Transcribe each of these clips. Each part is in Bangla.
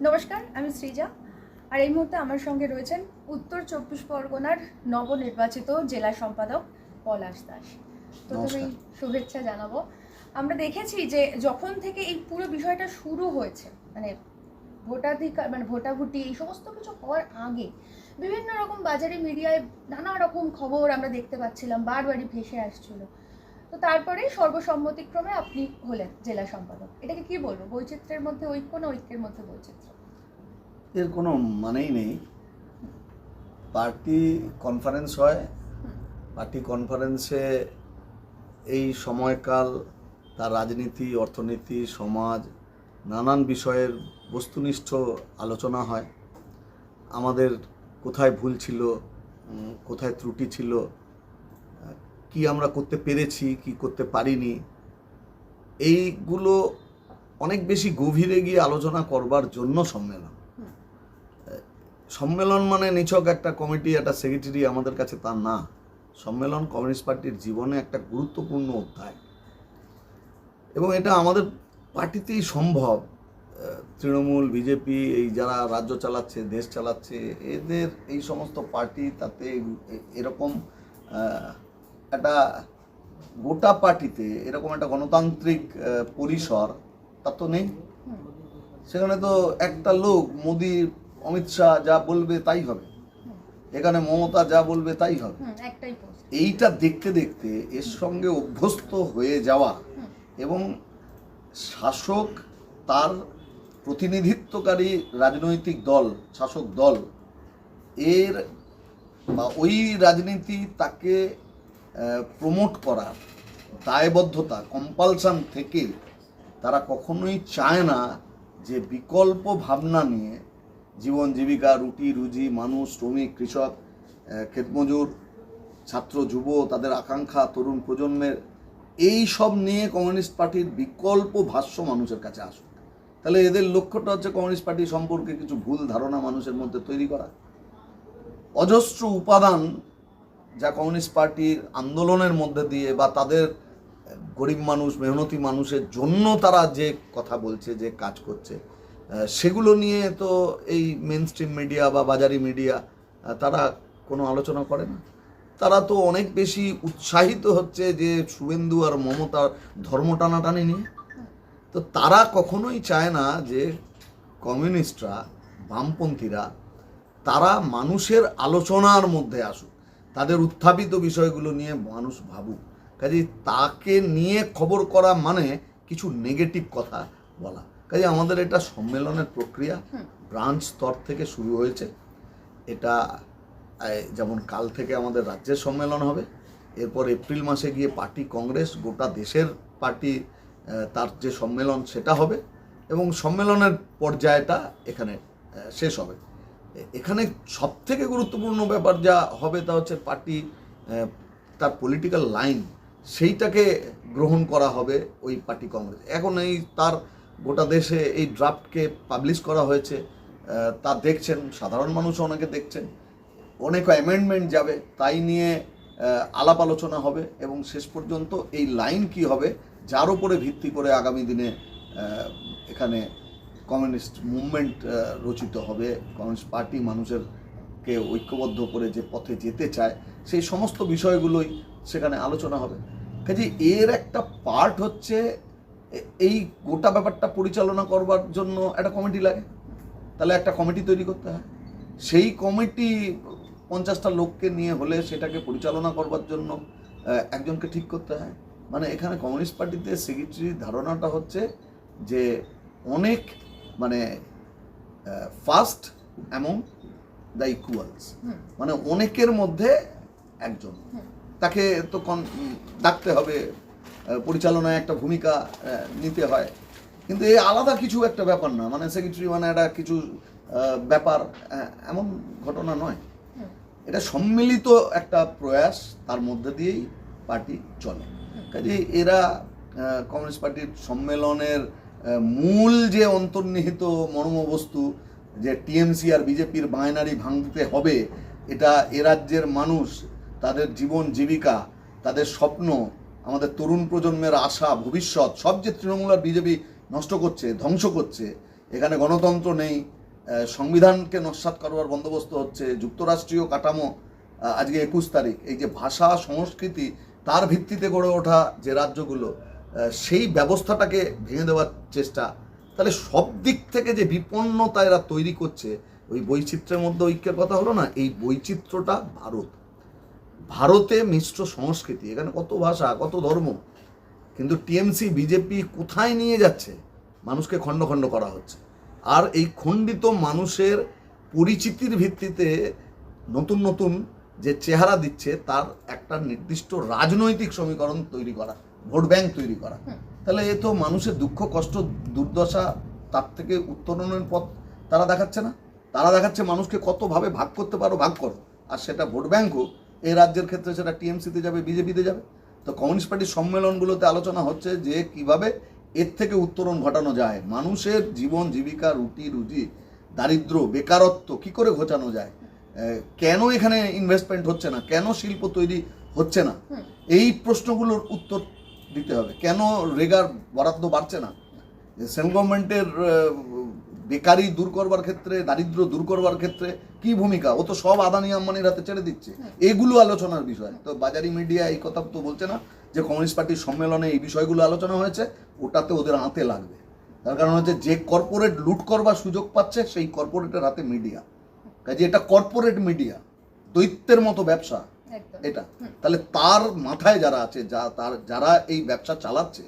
নমস্কার আমি শ্রীজা আর এই মুহূর্তে আমার সঙ্গে রয়েছেন উত্তর চব্বিশ পরগনার নবনির্বাচিত জেলা সম্পাদক পলাশ দাস। তো তুমি শুভেচ্ছা জানাব। আমরা দেখেছি যে যখন থেকে এই পুরো বিষয়টা শুরু হয়েছে মানে ভোটাধিকার মানে ভোটাভুটি এই সমস্ত কিছু হওয়ার আগে বিভিন্ন রকম বাজারে মিডিয়ায় নানা রকম খবর আমরা দেখতে পাচ্ছিলাম বারবারই ভেসে আসছিল। তো তারপরে সর্বসম্মতিক্রমে আপনি হলেন জেলা সম্পাদক। এটাকে কি বলব? বৈচিত্র্যের মধ্যে ঐক্য না ঐক্যের মধ্যে বৈচিত্র্য? এর কোনো মানেই নেই। পার্টি কনফারেন্স হয়। পার্টি কনফারেন্সে এই সময়কাল তার রাজনীতি অর্থনীতি সমাজ নানান বিষয়ের বস্তুনিষ্ঠ আলোচনা হয়। আমাদের কোথায় ভুল ছিল কোথায় ত্রুটি ছিল কি আমরা করতে পেরেছি, কি করতে পারিনি, এইগুলো অনেক বেশি গভীরে গিয়ে আলোচনা করবার জন্য সম্মেলন। সম্মেলন মানে নিছক একটা কমিটি, একটা সেক্রেটারি আমাদের কাছে তা না। সম্মেলন কমিউনিস্ট পার্টির জীবনে একটা গুরুত্বপূর্ণ অধ্যায়। এবং এটা আমাদের পার্টিতেই সম্ভব। তৃণমূল, বিজেপি, এই যারা রাজ্য চালাচ্ছে, দেশ চালাচ্ছে, এদের এই সমস্ত পার্টি তাতে এরকম একটা গোটা পার্টিতে এরকম একটা গণতান্ত্রিক পরিসর তা তো নেই। সেখানে তো একটা লোক মোদি অমিত শাহ যা বলবে তাই হবে। এখানে মমতা যা বলবে তাই হবে। এইটা দেখতে দেখতে এর সঙ্গে অভ্যস্ত হয়ে যাওয়া এবং শাসক তার প্রতিনিধিত্বকারী রাজনৈতিক দল শাসক দল এর বা ওই রাজনীতি তাকে প্রমোট করার দায়বদ্ধতা কম্পালসান থেকে তারা কখনোই চায় না যে বিকল্প ভাবনা নিয়ে জীবন জীবিকা, রুটি, রুজি, মানুষ, শ্রমিক, কৃষক ক্ষেতমজুর ছাত্র, যুব, তাদের আকাঙ্ক্ষা, তরুণ প্রজন্মের, এই সব নিয়ে কমিউনিস্ট পার্টির বিকল্প ভাষ্য মানুষের কাছে আসুক। তাহলে এদের লক্ষ্যটা হচ্ছে কমিউনিস্ট পার্টি সম্পর্কে কিছু ভুল ধারণা মানুষের মধ্যে তৈরি করা। অজস্র উপাদান যা কমিউনিস্ট পার্টির আন্দোলনের মধ্যে দিয়ে বা তাদের গরিব মানুষ, মেহনতি মানুষের জন্য তারা যে কথা বলছে, যে কাজ করছে সেগুলো নিয়ে তো এই মেন স্ট্রিম মিডিয়া বা বাজারি মিডিয়া তারা কোনো আলোচনা করে না। তারা তো অনেক বেশি উৎসাহিত হচ্ছে যে শুভেন্দু আর মমতার ধর্ম টানাটানি নিয়ে। তো তারা কখনোই চায় না যে কমিউনিস্টরা, বামপন্থীরা, তারা মানুষের আলোচনার মধ্যে আসুক। তাদের উত্থাপিত বিষয়গুলো নিয়ে মানুষ ভাবুক। কাজে তাকে নিয়ে খবর করা মানে কিছু নেগেটিভ কথা বলা। কাজে আমাদের এটা সম্মেলনের প্রক্রিয়া। ব্রাঞ্চ স্তর থেকে শুরু হয়েছে। এটা যেমন কাল থেকে আমাদের রাজ্যের সম্মেলন হবে। এরপর এপ্রিল মাসে গিয়ে পার্টি কংগ্রেস গোটা দেশের পার্টি তার যে সম্মেলন সেটা হবে। এবং সম্মেলনের পর্যায়টা এখানে শেষ হবে। এখানে সব থেকে গুরুত্বপূর্ণ ব্যাপার যা হবে তা হচ্ছে পার্টি তার পলিটিক্যাল লাইন সেইটাকে গ্রহণ করা হবে ওই পার্টি কংগ্রেস। এখন এই তার গোটা দেশে এই ড্রাফটকে পাবলিশ করা হয়েছে তা দেখছেন, সাধারণ মানুষও অনেকে দেখছেন, অনেক অ্যামেন্ডমেন্ট যাবে, তাই নিয়ে আলাপ আলোচনা হবে এবং শেষ পর্যন্ত এই লাইন কি হবে, যার উপরে ভিত্তি করে আগামী দিনে এখানে কমিউনিস্ট মুভমেন্ট রচিত হবে। কমিউনিস্ট পার্টি মানুষের কে ঐক্যবদ্ধ করে যে পথে যেতে চায়, সেই সমস্ত বিষয়গুলোই সেখানে আলোচনা হবে। কাজে এর একটা পার্ট হচ্ছে এই গোটা ব্যাপারটা পরিচালনা করবার জন্য একটা কমিটি লাগে। তাহলে একটা কমিটি তৈরি করতে হয়। সেই কমিটি পঞ্চাশটা লোককে নিয়ে হলে সেটাকে পরিচালনা করবার জন্য একজনকে ঠিক করতে হয়। মানে এখানে কমিউনিস্ট পার্টিতে সেক্রেটারির ধারণাটা হচ্ছে যে অনেক মানে ফার্স্ট অ্যামং দ্য ইকুয়ালস মানে অনেকের মধ্যে একজন। তাকে তো কন- ডাকতে হবে পরিচালনায় একটা ভূমিকা নিতে হয়। কিন্তু এই আলাদা কিছু একটা ব্যাপার না। মানে সেক্রেটারি মানে একটা কিছু ব্যাপার এমন ঘটনা নয়। এটা সম্মিলিত একটা প্রয়াস তার মধ্যে দিয়েই পার্টি চলে। কাজে এরা কমিউনিস্ট পার্টির সম্মেলনের মূল যে অন্তর্নিহিত মর্মবস্তু যে টিএমসি আর বিজেপির বাইনারি ভাঙতে হবে, এটা এ রাজ্যের মানুষ, তাদের জীবন জীবিকা, তাদের স্বপ্ন, আমাদের তরুণ প্রজন্মের আশা, ভবিষ্যৎ, সব যে তৃণমূল আর বিজেপি নষ্ট করছে, ধ্বংস করছে, এখানে গণতন্ত্র নেই সংবিধানকে নস্বাত করবার বন্দোবস্ত হচ্ছে, যুক্তরাষ্ট্রীয় কাঠামো আজকে একুশ তারিখ, এই যে ভাষা, সংস্কৃতি, তার ভিত্তিতে গড়ে ওঠা যে রাজ্যগুলো সেই ব্যবস্থাটাকে ভেঙে দেওয়ার চেষ্টা। তাহলে সব দিক থেকে যে বিপন্নতা এরা তৈরি করছে, ওই বৈচিত্র্যের মধ্যে ঐক্যের কথা হলো না, এই বৈচিত্র্যটা ভারত। ভারতে মিশ্র সংস্কৃতি, এখানে কত ভাষা, কত ধর্ম, কিন্তু টিএমসি, বিজেপি কোথায় নিয়ে যাচ্ছে? মানুষকে খণ্ড খণ্ড করা হচ্ছে। আর এই খণ্ডিত মানুষের পরিচিতির ভিত্তিতে নতুন নতুন যে চেহারা দিচ্ছে, তার একটা নির্দিষ্ট রাজনৈতিক সমীকরণ তৈরি করা। ভোট ব্যাংক তৈরি করা। তাহলে এ তো মানুষের দুঃখ কষ্ট দুর্দশা তার থেকে উত্তরণের পথ তারা দেখাচ্ছে না। তারা দেখাচ্ছে মানুষকে কতভাবে ভাগ করতে পারো ভাগ করো। আর সেটা ভোট ব্যাংক হোক এই রাজ্যের ক্ষেত্রে সেটা টিএমসিতে যাবে বিজেপিতে যাবে। তো কমিউনিস্ট পার্টির সম্মেলনগুলোতে আলোচনা হচ্ছে যে কীভাবে এর থেকে উত্তরণ ঘটানো যায়। মানুষের জীবন জীবিকা রুটি রুজি দারিদ্র বেকারত্ব কি করে ঘোচানো যায়? কেন এখানে ইনভেস্টমেন্ট হচ্ছে না? কেন শিল্প তৈরি হচ্ছে না? এই প্রশ্নগুলোর উত্তর দিতে হবে। কেন রেগার বরাদ্দ বাড়ছে না? সেন্ট্রাল গভর্নমেন্টের বেকারি দূর করবার ক্ষেত্রে, দারিদ্র দূর করবার ক্ষেত্রে কি ভূমিকা? ও তো সব আদানি আম্বানির হাতে ছেড়ে দিচ্ছে। এগুলো আলোচনার বিষয়। তো বাজারি মিডিয়া এই কথা তো বলছে না যে কমিউনিস্ট পার্টির সম্মেলনে এই বিষয়গুলো আলোচনা হয়েছে, ওটাতে ওদের হাতে লাগবে। তার কারণ হচ্ছে যে কর্পোরেট লুট করবার সুযোগ পাচ্ছে, সেই কর্পোরেটের হাতে মিডিয়া। কাজে এটা কর্পোরেট মিডিয়া, দৈত্যের মতো ব্যবসা। এটা। তাহলে তার মাথায় যারা আছে যা তার যারা এই ব্যবসা চালাচ্ছে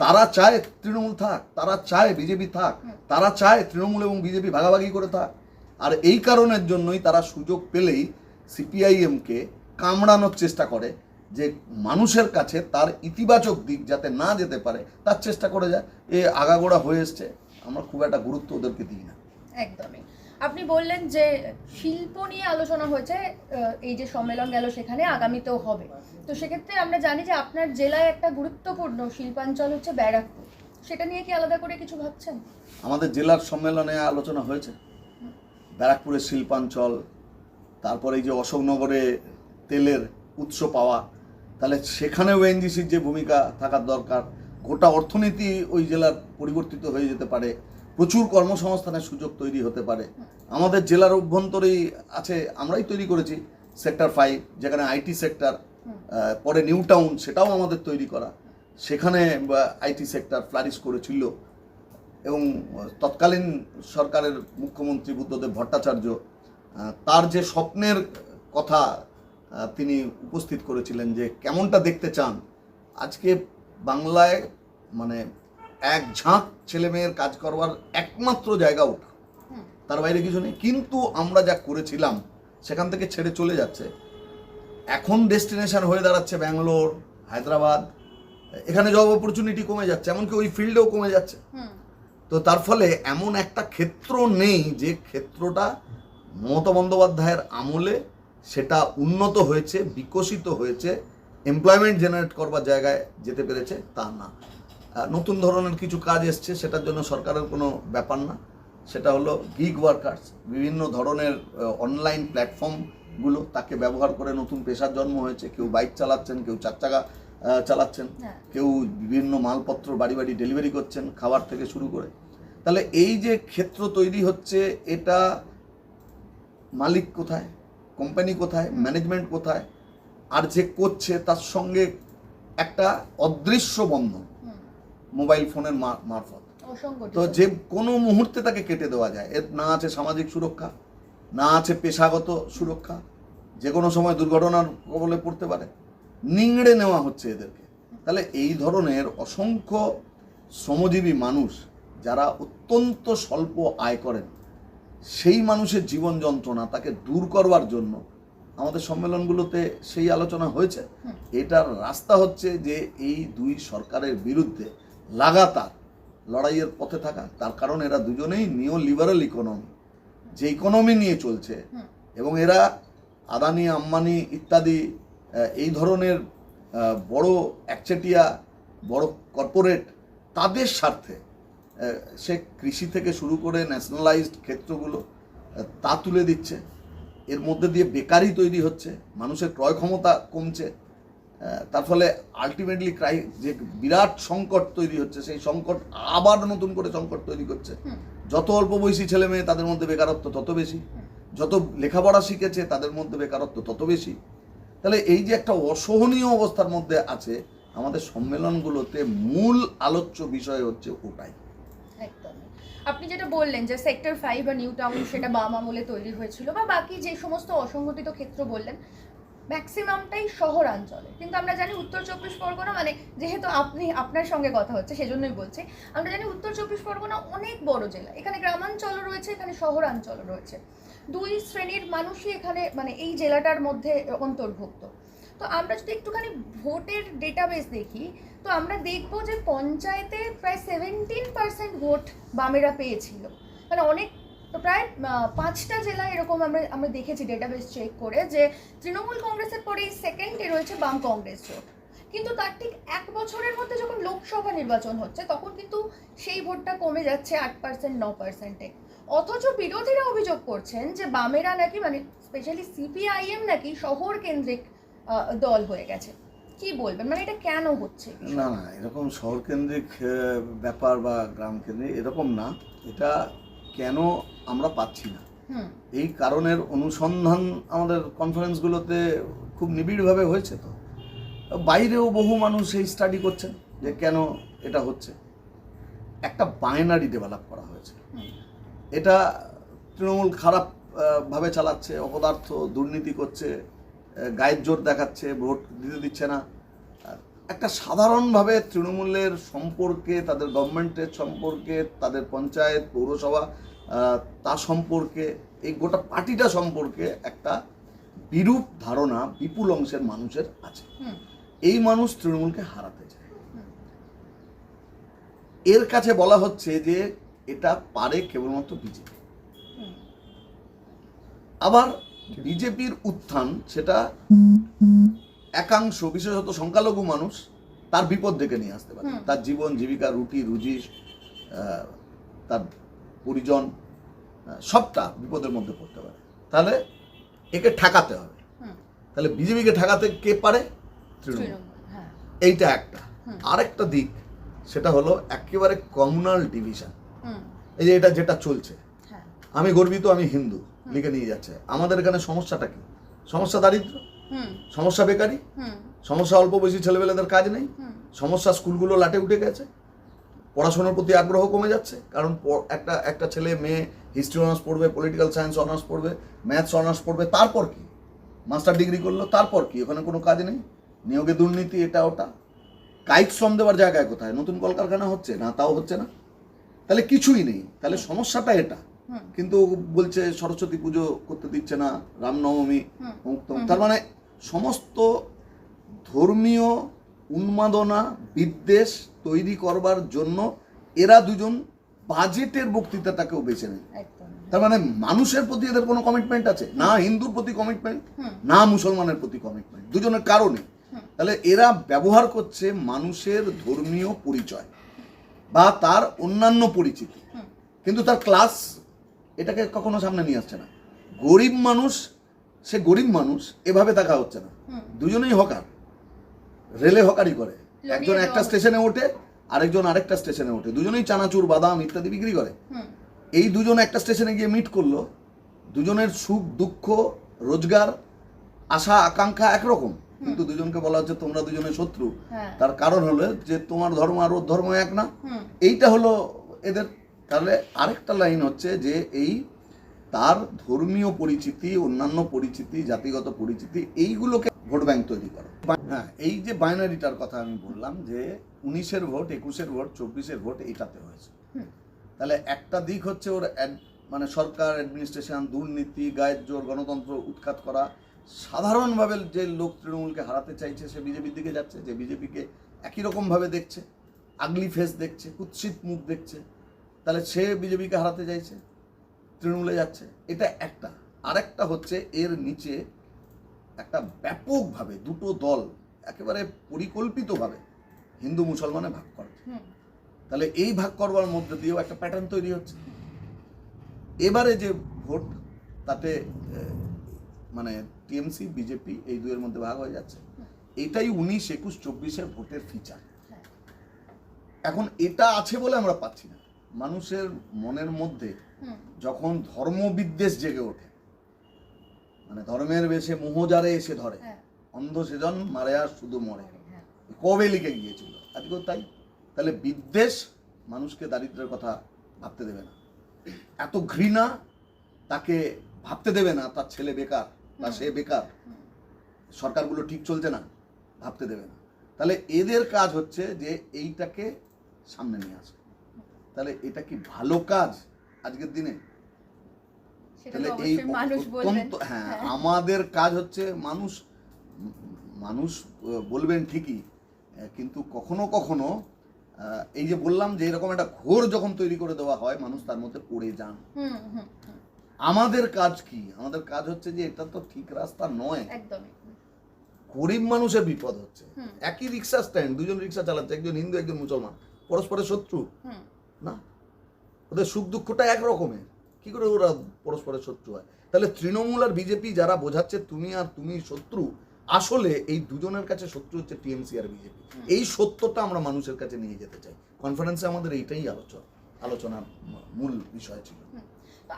তারা চায় তৃণমূল থাক তারা চায় বিজেপি থাক তারা চায় তৃণমূল এবং বিজেপি ভাগাভাগি করে থাক। আর এই কারণের জন্যই তারা সুযোগ পেলেই সিপিআইএমকে কামড়ানোর চেষ্টা করে যে মানুষের কাছে তার ইতিবাচক দিক যাতে না যেতে পারে তার চেষ্টা করে যায়। এ আগাগোড়া হয়ে এসছে। আমরা খুব একটা গুরুত্ব ওদেরকে দিই না। একদমই। আপনি বললেন যে শিল্প নিয়ে আলোচনা হয়েছে এই যে সম্মেলন গেল সেখানে, আগামীতেও হবে। তো সেক্ষেত্রে আমরা জানি যে আপনার জেলায় একটা গুরুত্বপূর্ণ শিল্পাঞ্চল হচ্ছে ব্যারাকপুর। সেটা নিয়ে কি আলাদা করে কিছু ভাবছেন? আমাদের জেলার সম্মেলনে আলোচনা হয়েছে। ব্যারাকপুরের শিল্পাঞ্চল, তারপরে এই যে অশোকনগরে তেলের উৎস পাওয়া, তাহলে সেখানেও এনজিসির যে ভূমিকা থাকার দরকার, গোটা অর্থনীতি ওই জেলার পরিবর্তিত হয়ে যেতে পারে। প্রচুর কর্মসংস্থানের সুযোগ তৈরি হতে পারে। আমাদের জেলার অভ্যন্তরেই আছে, আমরাই তৈরি করেছি সেক্টর ফাইভ যেখানে আইটি সেক্টর পরে নিউ টাউন, সেটাও আমাদের তৈরি করা। সেখানে আইটি সেক্টর ফ্লারিশ করেছিল এবং তৎকালীন সরকারের মুখ্যমন্ত্রী বুদ্ধদেব ভট্টাচার্য তার যে স্বপ্নের কথা তিনি উপস্থিত করেছিলেন যে কেমনটা দেখতে চান। আজকে বাংলায় মানে এক ঝাঁক ছেলে মেয়ের কাজ করবার একমাত্র জায়গা ওটা। তার বাইরে কিছু নেই। কিন্তু আমরা যা করেছিলাম সেখান থেকে ছেড়ে চলে যাচ্ছে। এখন ডেস্টিনেশন হয়ে দাঁড়াচ্ছে ব্যাঙ্গালোর হায়দ্রাবাদ। এখানে জব অপরচুনিটি কমে যাচ্ছে এমনকি ওই ফিল্ডেও কমে যাচ্ছে। তো তার ফলে এমন একটা ক্ষেত্র নেই যে ক্ষেত্রটা মমতা বন্দ্যোপাধ্যায়ের আমলে সেটা উন্নত হয়েছে বিকশিত হয়েছে এমপ্লয়মেন্ট জেনারেট করবার জায়গায় যেতে পেরেছে তা না। নতুন ধরনের কিছু কাজ এসছে সেটার জন্য সরকারের কোনো ব্যাপার না। সেটা হলো গিগ ওয়ার্কার্স বিভিন্ন ধরনের অনলাইন প্ল্যাটফর্মগুলো তাকে ব্যবহার করে নতুন পেশার জন্ম হয়েছে। কেউ বাইক চালাচ্ছেন কেউ চার চাকা চালাচ্ছেন হ্যাঁ। কেউ বিভিন্ন মালপত্র বাড়ি বাড়ি ডেলিভারি করছেন খাবার থেকে শুরু করে। তাহলে এই যে ক্ষেত্র তৈরি হচ্ছে এটা মালিক কোথায় কোম্পানি কোথায় ম্যানেজমেন্ট কোথায় আর যে করছে তার সঙ্গে একটা অদৃশ্য বন্ধন। মোবাইল ফোনের মারফত। তো যে কোনো মুহূর্তে তাকে কেটে দেওয়া যায়। এর না আছে সামাজিক সুরক্ষা না আছে পেশাগত সুরক্ষা যে কোনো সময় দুর্ঘটনার কবলে পড়তে পারে। নিংড়ে নেওয়া হচ্ছে এদেরকে। তাহলে এই ধরনের অসংখ্য শ্রমজীবী মানুষ যারা অত্যন্ত স্বল্প আয় করেন সেই মানুষের জীবন যন্ত্রণা তাকে দূর করবার জন্য আমাদের সম্মেলনগুলোতে সেই আলোচনা হয়েছে। এটার রাস্তা হচ্ছে যে এই দুই সরকারের বিরুদ্ধে লাগাতার লড়াইয়ের পথে থাকা। তার কারণ এরা দুজনেই নিও লিবারাল ইকোনমি যে ইকোনমি নিয়ে চলছে। এবং এরা আদানি আম্বানি ইত্যাদি এই ধরনের বড় একচেটিয়া বড় কর্পোরেট তাদের স্বার্থে সে কৃষি থেকে শুরু করে ন্যাশনালাইজড ক্ষেত্রগুলো তা তুলে দিচ্ছে। এর মধ্যে দিয়ে বেকারি তৈরি হচ্ছে। মানুষের ক্রয় ক্ষমতা কমছে। তার ফলে আলটিমেটলি ক্রাই যে বিরাট সংকট তৈরি হচ্ছে সেই সংকট আবার নতুন করে সংকট তৈরি করছে। যত অল্প বয়সী ছেলে মেয়ে তাদের মধ্যে বেকারত্ব তত বেশি। যত লেখাপড়া শিখেছে তাদের মধ্যে বেকারত্ব তত বেশি। তাহলে এই যে একটা অসহনীয় অবস্থার মধ্যে আছে আমাদের সম্মেলনগুলোতে মূল আলোচ্য বিষয় হচ্ছে ওটাই। একদমই আপনি যেটা বললেন যে সেক্টর ফাইভ বা নিউ টাউন সেটা বাম আমলে তৈরি হয়েছিল বা বাকি যে সমস্ত অসংগঠিত ক্ষেত্র বললেন ম্যাক্সিমামটাই শহরাঞ্চলে। কিন্তু আমরা জানি উত্তর চব্বিশ পরগনা মানে যেহেতু আপনি আপনার সঙ্গে কথা হচ্ছে, সেজন্যই বলছি। আমরা জানি উত্তর চব্বিশ পরগনা অনেক বড় জেলা। এখানে গ্রামাঞ্চলও রয়েছে, এখানে শহরাঞ্চলও রয়েছে। দুই শ্রেণির মানুষই এখানে মানে এই জেলাটার মধ্যে অন্তর্ভুক্ত। তো আমরা যদি একটুখানি ভোটের ডেটাবেস দেখি, তো আমরা দেখব যে পঞ্চায়েতে প্রায় সেভেন্টিন পার্সেন্ট ভোট বামেরা পেয়েছিল। মানে অনেক প্রায় পাঁচটা জেলা এরকম আমরা আমরা দেখেছি ডেটাবেস চেক করে যে তৃণমূল কংগ্রেসের পরে এই সেকেন্ডে রয়েছে বাম কংগ্রেস জোট। কিন্তু তার ঠিক এক বছরের মধ্যে যখন লোকসভা নির্বাচন হচ্ছে, তখন কিন্তু সেই ভোটটা কমে যাচ্ছে আট পার্সেন্ট ন পার্সেন্টে অথচ বিরোধীরা অভিযোগ করছেন যে বামেরা নাকি মানে স্পেশালি সিপিআইএম নাকি শহর কেন্দ্রিক দল হয়ে গেছে। কি বলবেন? মানে এটা কেন হচ্ছে? না না, এরকম শহর কেন্দ্রিক ব্যাপার বা গ্রাম কেন্দ্রিক এরকম না। এটা কেন আমরা পাচ্ছি না? এই কারণের অনুসন্ধান আমাদের কনফারেন্সগুলোতে খুব নিবিড়ভাবে হয়েছে তো। বাইরেও বহু মানুষ এই স্টাডি করছেন যে কেন এটা হচ্ছে। একটা বাইনারি ডেভেলপ করা হয়েছে। এটা তৃণমূল খারাপ আহ, ভাবে চালাচ্ছে অপদার্থ দুর্নীতি করছে গায়ের জোর দেখাচ্ছে ভোট দিতে দিচ্ছে না। একটা সাধারণভাবে তৃণমূলের সম্পর্কে তাদের গভর্নমেন্টের সম্পর্কে তাদের পঞ্চায়েত পৌরসভা তার সম্পর্কে এই গোটা পার্টিটা সম্পর্কে একটা বিরূপ ধারণা বিপুল অংশের মানুষের আছে। এই মানুষ তৃণমূলকে হারাতে চায়। এর কাছে বলা হচ্ছে যে এটা পারে কেবলমাত্র বিজেপি। আবার বিজেপির উত্থান সেটা একাংশ বিশেষত সংখ্যালঘু মানুষ তার বিপদ ডেকে নিয়ে আসতে পারে। তার জীবন জীবিকা রুটি রুজি তার পরিজন সবটা বিপদের মধ্যে পড়তে পারে। তাহলে একে ঠেকাতে হবে। তাহলে বিজেপিকে ঠেকাতে কে পারে? তৃণমূল। হ্যাঁ। এইটা একটা। আরেকটা দিক সেটা হলো একেবারে কমিউনাল ডিভিশন এই যে এটা যেটা চলছে। হ্যাঁ। আমি গর্বিত আমি হিন্দু লিখে নিয়ে যাচ্ছে। আমাদের এখানে সমস্যাটা কি? সমস্যা দারিদ্র? হুম। সমস্যা বেকারি? হুম। সমস্যা অল্প বয়সী ছেলেবেলেদের কাজ নেই? সমস্যা স্কুলগুলো লাটে উঠে গেছে? পড়াশোনার প্রতি আগ্রহ কমে যাচ্ছে কারণ একটা একটা ছেলে মেয়ে হিস্ট্রি অনার্স পড়বে পলিটিক্যাল সায়েন্স অনার্স পড়বে ম্যাথস অনার্স পড়বে তারপর কি? মাস্টার ডিগ্রি করল তারপর কি? ওখানে কোনো কাজ নেই? নিয়োগে দুর্নীতি এটা ওটা? কায়িক শ্রম দেওয়ার জায়গায় কোথায়? নতুন কলকারখানা হচ্ছে না? তাও হচ্ছে না? তাহলে কিছুই নেই। তাহলে সমস্যাটা এটা। কিন্তু বলছে সরস্বতী পুজো করতে দিচ্ছে না রামনবমী তার মানে সমস্ত ধর্মীয় উন্মাদনা বিদ্বেষ তৈরি করবার জন্য এরা দুজন বাজেটের বক্তৃতাটাকেও বেছে নেয়। তার মানে মানুষের প্রতি এদের কোনো কমিটমেন্ট আছে? না হিন্দুর প্রতি কমিটমেন্ট না মুসলমানের প্রতি কমিটমেন্ট দুজনের কারণে। তাহলে এরা ব্যবহার করছে মানুষের ধর্মীয় পরিচয় বা তার অন্যান্য পরিচিতি। কিন্তু তার ক্লাস এটাকে কখনো সামনে নিয়ে আসছে না। গরিব মানুষ সে গরিব মানুষ এভাবে দেখা হচ্ছে না। দুজনেই হকার। রেলে হকারি করে। একজন একটা স্টেশনে ওঠে আরেকজন আরেকটা স্টেশনে ওঠে। দুজনেই চানাচুর বাদাম ইত্যাদি বিক্রি করে। এই দুজন একটা স্টেশনে গিয়ে মিট করল। দুজনের সুখ দুঃখ রোজগার আশা আকাঙ্ক্ষা একরকম। কিন্তু দুজনকে বলা হচ্ছে তোমরা দুজনে শত্রু। হ্যাঁ। তার কারণ হলো যে তোমার ধর্ম আর ওর ধর্ম এক না। এইটা হলো এদের। তাহলে আরেকটা লাইন হচ্ছে যে এই তার ধর্মীয় পরিচিতি অন্যান্য পরিচিতি জাতিগত পরিচিতি এইগুলোকে ভোট ব্যাংক তৈরি করে। হ্যাঁ এই যে বাইনারিটার কথা আমি বললাম যে উনিশের ভোট একুশের ভোট চব্বিশের ভোট এইটাতে হয়েছে। তাহলে একটা দিক হচ্ছে ওর মানে সরকার অ্যাডমিনিস্ট্রেশন দুর্নীতি গায়ের জোর গণতন্ত্র উৎখাত করা। সাধারণভাবে যে লোক তৃণমূলকে হারাতে চাইছে সে বিজেপির দিকে যাচ্ছে যে বিজেপিকে একই রকমভাবে দেখছে আগলি ফেস দেখছে কুৎসিত মুখ দেখছে তাহলে সে বিজেপিকে হারাতে চাইছে তৃণমূলে যাচ্ছে। এটা একটা। আরেকটা হচ্ছে এর নিচে একটা ব্যাপকভাবে দুটো দল একেবারে পরিকল্পিতভাবে হিন্দু মুসলমানে ভাগ করে। তাহলে এই ভাগ করবার মধ্যে দিয়েও একটা প্যাটার্ন তৈরি হচ্ছে। এবারে যে ভোট তাতে মানে টিএমসি বিজেপি এই দুয়ের মধ্যে ভাগ হয়ে যাচ্ছে। এটাই উনিশ একুশ চব্বিশের ভোটের ফিচার হ্যাঁ। এখন এটা আছে বলে আমরা পাচ্ছি না। মানুষের মনের মধ্যে যখন ধর্মবিদ্বেষ জেগে ওঠে মানে ধর্মের বেশে মোহজারে এসে ধরে। হ্যাঁ। অন্ধ সেজন মারে আর শুধু মরে। হ্যাঁ কবে লিখে গিয়েছিল? আজকেও তাই। তাহলে বিদ্বেষ মানুষকে দারিদ্রের কথা ভাবতে দেবে না। এত ঘৃণা তাকে ভাবতে দেবে না তার ছেলে বেকার বা সে বেকার। সরকারগুলো ঠিক চলছে না ভাবতে দেবে না। তাহলে এদের কাজ হচ্ছে যে এইটাকে সামনে নিয়ে আসে। তাহলে এটা কি ভালো কাজ আজকের দিনে? তাহলে এই মানুষ বলবেন। অত্যন্ত হ্যাঁ আমাদের কাজ হচ্ছে মানুষ মানুষ বলবেন ঠিকই কিন্তু কখনো কখনো এই যে বললাম যে এরকম একটা ঘোর যখন তৈরি করে দেওয়া হয় মানুষ তার মধ্যে পড়ে যান। আমাদের কাজ কি? আমাদের কাজ হচ্ছে যে এটা তো ঠিক রাস্তা নয়। গরিব মানুষের বিপদ হচ্ছে। একই রিক্সা স্ট্যান্ড দুজন রিক্সা চালাচ্ছে একজন হিন্দু একজন মুসলমান পরস্পরের শত্রু। না? ওদের সুখ দুঃখটা এক রকমের কি করে ওরা পরস্পরের শত্রু হয়? তাহলে তৃণমূল আর বিজেপি যারা বোঝাচ্ছে তুমি আর তুমি শত্রু আসলে এই দুজনের কাছে শত্রু হচ্ছে টিএমসি আর বিজেপি এই সত্যটা আমরা মানুষের কাছে নিয়ে যেতে চাই। কনফারেন্সে আমাদের এইটাই আলোচনা আলোচনার মূল বিষয় ছিল।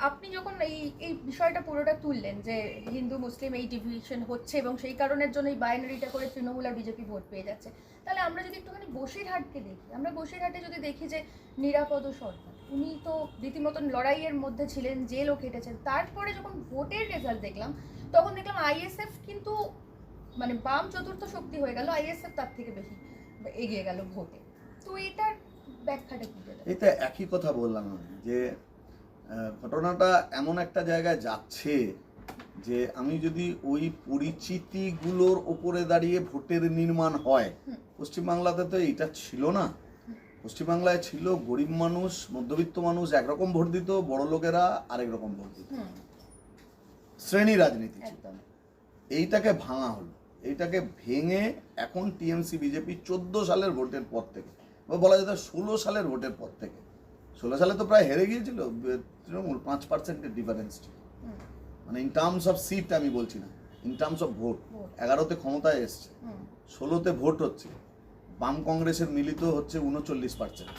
আপনি যখন এই এই বিষয়টা পুরোটা তুললেন যে হিন্দু মুসলিম এই ডিভিশন হচ্ছে এবং সেই কারণের জন্য এই বাইনারিটা করে তৃণমূল আর বিজেপি ভোট পেয়ে যাচ্ছে তাহলে আমরা যদি একটুখানি বসিরহাটকে দেখি আমরা বসিরহাটে যদি দেখি যে নিরাপদ সরকার উনি তো রীতিমতন লড়াইয়ের মধ্যে ছিলেন জেলও কেটেছেন তারপরে যখন ভোটের রেজাল্ট দেখলাম তখন দেখলাম আইএসএফ কিন্তু মানে বাম চতুর্থ শক্তি হয়ে গেল আইএসএফ তার থেকে বেশি এগিয়ে গেল ভোটে। তো এটার ব্যাখ্যাটা কি এটা একই কথা বললাম আমি যে ঘটনাটা এমন একটা জায়গায় যাচ্ছে যে আমি যদি ওই পরিচিতিগুলোর ওপরে দাঁড়িয়ে ভোটের নির্মাণ হয় পশ্চিমবাংলাতে তো এইটা ছিল না। পশ্চিমবাংলায় ছিল গরিব মানুষ মধ্যবিত্ত মানুষ একরকম ভোট দিত বড় লোকেরা আরেক রকম ভোট দিত শ্রেণি রাজনীতি ছিল। এইটাকে ভাঙা হলো। এইটাকে ভেঙে এখন টিএমসি বিজেপি চোদ্দ সালের ভোটের পর থেকে বা বলা যেত ষোলো সালের ভোটের পর থেকে। ষোলো সালে তো প্রায় হেরে গিয়েছিল তৃণমূল পাঁচ পার্সেন্টের ডিফারেন্স ছিল। মানে ইন টার্মস অফ সিট আমি বলছি না in terms of vote vote. এগারোতে ক্ষমতায় এসছে ষোলোতে ভোট হচ্ছে। বাম কংগ্রেসের মিলিত হচ্ছে উনচল্লিশ পার্সেন্ট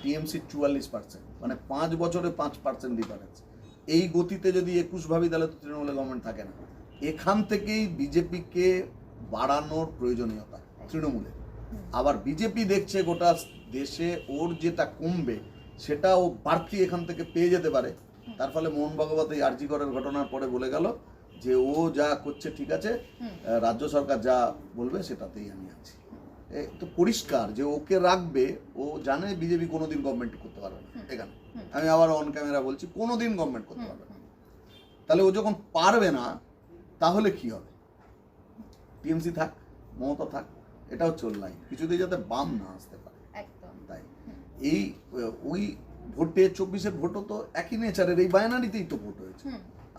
টিএমসি চুয়াল্লিশ পার্সেন্ট মানে পাঁচ বছরে পাঁচ পার্সেন্ট ডিফারেন্স এই গতিতে যদি একুশ ভাবি তাহলে তো তৃণমূলের গভর্নমেন্ট থাকে না। এখান থেকেই বিজেপিকে বাড়ানোর প্রয়োজনীয়তা তৃণমূলের। হুম। আবার বিজেপি দেখছে গোটা দেশে ওর যেটা কমবে সেটা ও বাড়তি এখান থেকে পেয়ে যেতে পারে। তার ফলে মোহন ভগবত এই আর্জিকরের ঘটনার পরে বলে গেল যে ও যা করছে ঠিক আছে রাজ্য সরকার যা বলবে সেটাতেই আমি আছি। তো পরিষ্কার যে ওকে রাখবে ও জানে বিজেপি কোনোদিন গভর্নমেন্ট করতে পারবে না এখানে। আমি আবার অন ক্যামেরা বলছি কোনোদিন গভর্নমেন্ট করতে পারবে না। তাহলে ও যখন পারবে না তাহলে কি হবে? টিএমসি থাক মমতা থাক এটা হচ্ছে ওর লাইন কিছুতেই যাতে বাম না আসতে পারে। তাই। এই ওই ভোটে চব্বিশের ভোটও তো একই নেচারের এই বায়নারিতেই তো ভোট হয়েছে।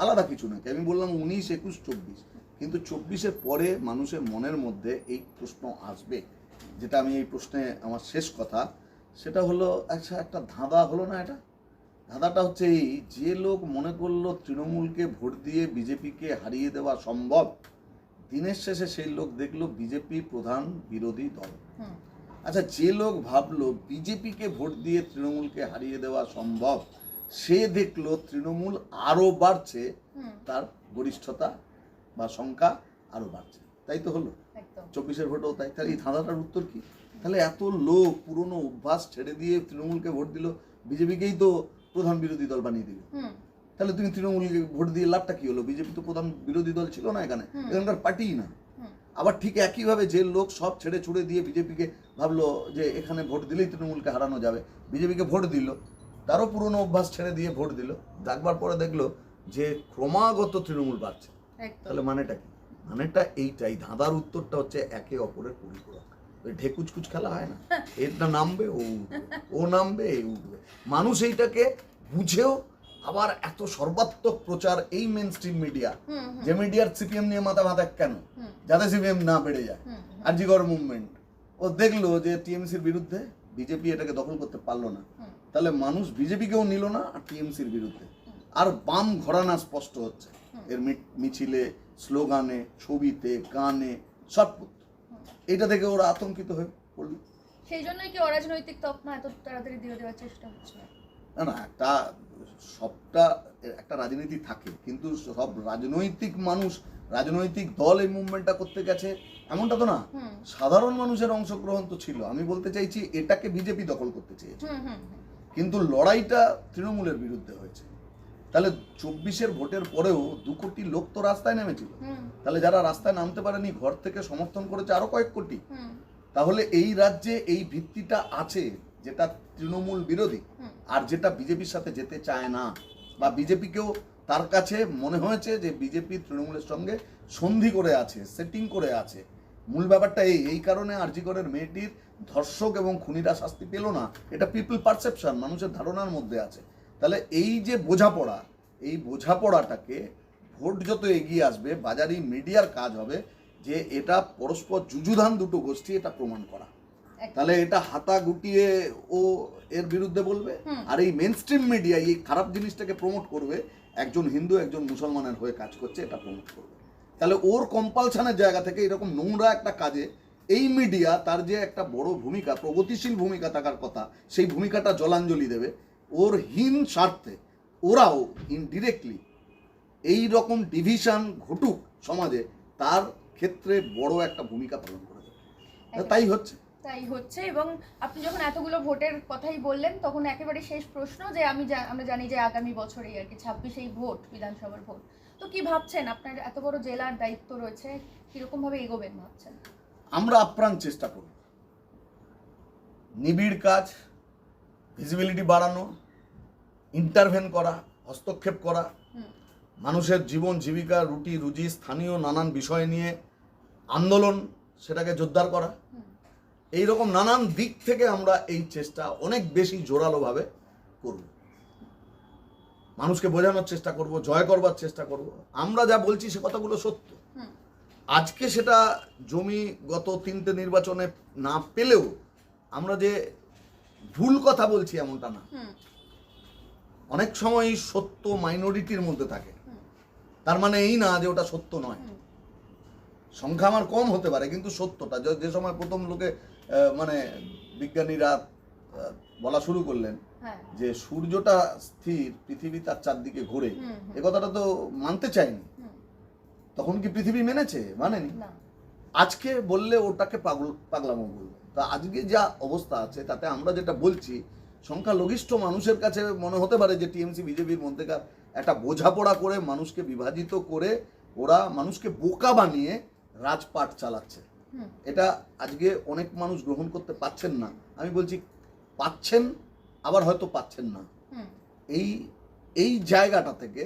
আলাদা কিছু নাকি আমি বললাম উনিশ একুশ চব্বিশ। কিন্তু চব্বিশের পরে মানুষের মনের মধ্যে এই প্রশ্ন আসবে। যেটা আমি এই প্রশ্নে আমার শেষ কথা সেটা হলো আচ্ছা একটা ধাঁধা হলো না এটা? ধাঁধাটা হচ্ছে এই যে লোক মনে করল তৃণমূলকে ভোট দিয়ে বিজেপিকে হারিয়ে দেওয়া সম্ভব দিনের শেষে সেই লোক দেখল বিজেপি প্রধান বিরোধী দল। আচ্ছা যে লোক ভাবলো বিজেপিকে ভোট দিয়ে তৃণমূলকে হারিয়ে দেওয়া সম্ভব সে দেখল তৃণমূল আরও বাড়ছে তার গরিষ্ঠতা বা সংখ্যা আরও বাড়ছে। তাই তো হলো? চব্বিশের ভোটও তাই। তাহলে এই ধাঁধাটার উত্তর কি? তাহলে এত লোক পুরনো অভ্যাস ছেড়ে দিয়ে তৃণমূলকে ভোট দিল বিজেপিকেই তো প্রধান বিরোধী দল বানিয়ে দিল। তাহলে তুমি তৃণমূলকে ভোট দিয়ে লাভটা কি হলো? বিজেপি তো প্রধান বিরোধী দল ছিল না এখানে। এখানকার পার্টিই না। আবার ঠিক একইভাবে যে লোক সব ছেড়ে ছুড়ে দিয়ে বিজেপিকে ভাবলো যে এখানে ভোট দিলেই তৃণমূলকে হারানো যাবে বিজেপিকে ভোট দিল তারও পুরনো অভ্যাস ছেড়ে দিয়ে ভোট দিল দেখবার পরে দেখল যে ক্রমাগত তৃণমূল বাড়ছে। তাহলে মানেটা কি? মানেটা এইটাই ধাঁধার উত্তরটা হচ্ছে একে অপরের পরিপূরক। ঢেকুচকুচ খেলা হয় না? এটা নামবে ও ও নামবে এ উঠবে। মানুষ এইটাকে বুঝেও আবার এত সর্বাত্মক প্রচার এই মেন স্ট্রিম মিডিয়া যে মিডিয়ার সিপিএম নিয়ে মাথা মাথা কেন? যাতে সিপিএম না বেড়ে যায়। হুম আরজিগর মুভমেন্ট ও দেখল যে টিএমসির বিরুদ্ধে বিজেপি এটাকে দখল করতে পারল না। তাহলে মানুষ বিজেপিকেও নিল না আর টিএমসির বিরুদ্ধে। আর বাম ঘরানা স্পষ্ট হচ্ছে। এর মিছিলে স্লোগানে ছবিতে গানে সব এটা থেকে ওরা আতঙ্কিত হয়ে পড়ল। সেই জন্যই কি অরাজনৈতিক তকমা এত তাড়াতাড়ি দিয়ে দেওয়ার চেষ্টা হচ্ছে? না না একটা সবটা একটা রাজনীতি থাকে কিন্তু সব রাজনৈতিক মানুষ রাজনৈতিক দল এই মুভমেন্টটা করতে গেছে এমনটা তো না? সাধারণ মানুষের অংশগ্রহণ তো ছিল। আমি বলতে চাইছি এটাকে বিজেপি দখল করতে চেয়েছে। কিন্তু লড়াইটা তৃণমূলের বিরুদ্ধে হয়েছে। তাহলে চব্বিশের ভোটের পরেও দু কোটি লোক তো রাস্তায় নেমেছিল। তাহলে যারা রাস্তায় নামতে পারেনি ঘর থেকে সমর্থন করেছে আরও কয়েক কোটি। তাহলে এই রাজ্যে এই ভিত্তিটা আছে যেটা তৃণমূল বিরোধী। আর যেটা বিজেপির সাথে যেতে চায় না। বা বিজেপিকেও তার কাছে মনে হয়েছে যে বিজেপি তৃণমূলের সঙ্গে সন্ধি করে আছে সেটিং করে আছে। মূল ব্যাপারটা এই এই কারণে আরজিকরের মেয়েটির ধর্ষক এবং খুনিরা শাস্তি পেল না। এটা পিপল পারসেপশন মানুষের ধারণার মধ্যে আছে। তাহলে এই যে বোঝাপড়া এই বোঝাপড়াটাকে ভোট যত এগিয়ে আসবে বাজারি মিডিয়ার কাজ হবে যে এটা পরস্পর যুযুধান দুটো গোষ্ঠী এটা প্রমাণ করা। তাহলে এটা হাতা গুটিয়ে ও এর বিরুদ্ধে বলবে? আর এই মেন স্ট্রিম মিডিয়া এই খারাপ জিনিসটাকে প্রমোট করবে একজন হিন্দু একজন মুসলমানের হয়ে কাজ করছে এটা প্রমোট করবে। তাহলে ওর কম্পালশনের জায়গা থেকে এরকম নোংরা একটা কাজে এই মিডিয়া তার যে একটা বড় ভূমিকা প্রগতিশীল ভূমিকা থাকার কথা সেই ভূমিকাটা জলাঞ্জলি দেবে। ওর হীন স্বার্থে ওরাও ইনডিরেক্টলি এই রকম ডিভিশন ঘটুক সমাজে তার ক্ষেত্রে বড় একটা ভূমিকা পালন করে তাই হচ্ছে। তাই হচ্ছে এবং আপনি যখন এতগুলো ভোটের কথাই বললেন তখন একেবারে শেষ প্রশ্ন যে আমি আমরা জানি যে আগামী বছরেই আর কি ছাব্বিশেই ভোট বিধানসভার ভোট। তো কি ভাবছেন? আপনার এত বড় জেলার দায়িত্ব রয়েছে কীরকম ভাবে এগোবেন ভাবছেন? আমরা আপ্রাণ চেষ্টা করব। নিবিড় কাজ ভিজিবিলিটি বাড়ানো ইন্টারভেন করা, হস্তক্ষেপ করা, মানুষের জীবন, জীবিকা, রুটি, রুজি, স্থানীয় নানান বিষয় নিয়ে আন্দোলন, সেটাকে জোরদার করা। এই রকম নানান দিক থেকে আমরা এই চেষ্টা অনেক বেশি জোরালোভাবে করব। মানুষকে বোঝানোর চেষ্টা করব, জয় করবার চেষ্টা করব। আমরা যা বলছি সে কথাগুলো সত্য। আজকে সেটা জমি গত তিনটে নির্বাচনে না পেলেও আমরা যে ভুল কথা বলছি এমনটা না। অনেক সময় সত্য মাইনরিটির মধ্যে থাকে। তার মানে এই না যে ওটা সত্য নয়। সংখ্যা আমার কম হতে পারে কিন্তু সত্যটা। যে- সময় প্রথম লোকে মানে বিজ্ঞানীরা বলা শুরু করলেন হ্যাঁ। যে সূর্যটা স্থির পৃথিবী তার চারদিকে ঘোরে। এ কথাটা তো মানতে চায়নি হুম। তখন কি পৃথিবী মেনেছে? মানেনি? আজকে বললে ওটাকে পাগল পাগলামো বলবে। তা আজকে যা অবস্থা আছে তাতে আমরা যেটা বলছি সংখ্যালঘিষ্ঠ মানুষের কাছে মনে হতে পারে যে টিএমসি বিজেপির মধ্যেকার একটা বোঝাপড়া করে মানুষকে বিভাজিত করে ওরা মানুষকে বোকা বানিয়ে রাজপাট চালাচ্ছে। এটা আজকে অনেক মানুষ গ্রহণ করতে পাচ্ছেন না। আমি বলছি পাচ্ছেন আবার হয়তো পাচ্ছেন না। এই এই জায়গাটা থেকে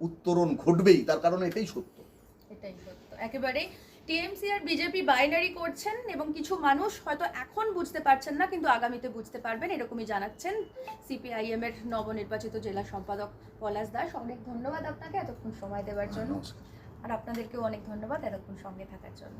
উত্তরণ ঘটবেই তার কারণ এটাই সত্য। এটাই সত্য। একেবারে টিএমসি আর বিজেপি বাইনারি করছেন এবং কিছু মানুষ হয়তো এখন বুঝতে পারছেন না কিন্তু আগামীতে বুঝতে পারবেন এরকমই জানাচ্ছেন সিপিআইএম এর নবনির্বাচিত জেলা সম্পাদক পলাশ দাস। অনেক ধন্যবাদ আপনাকে এতক্ষণ সময় দেওয়ার জন্য। আর আপনাদেরকেও অনেক ধন্যবাদ এতক্ষণ সঙ্গে থাকার জন্য।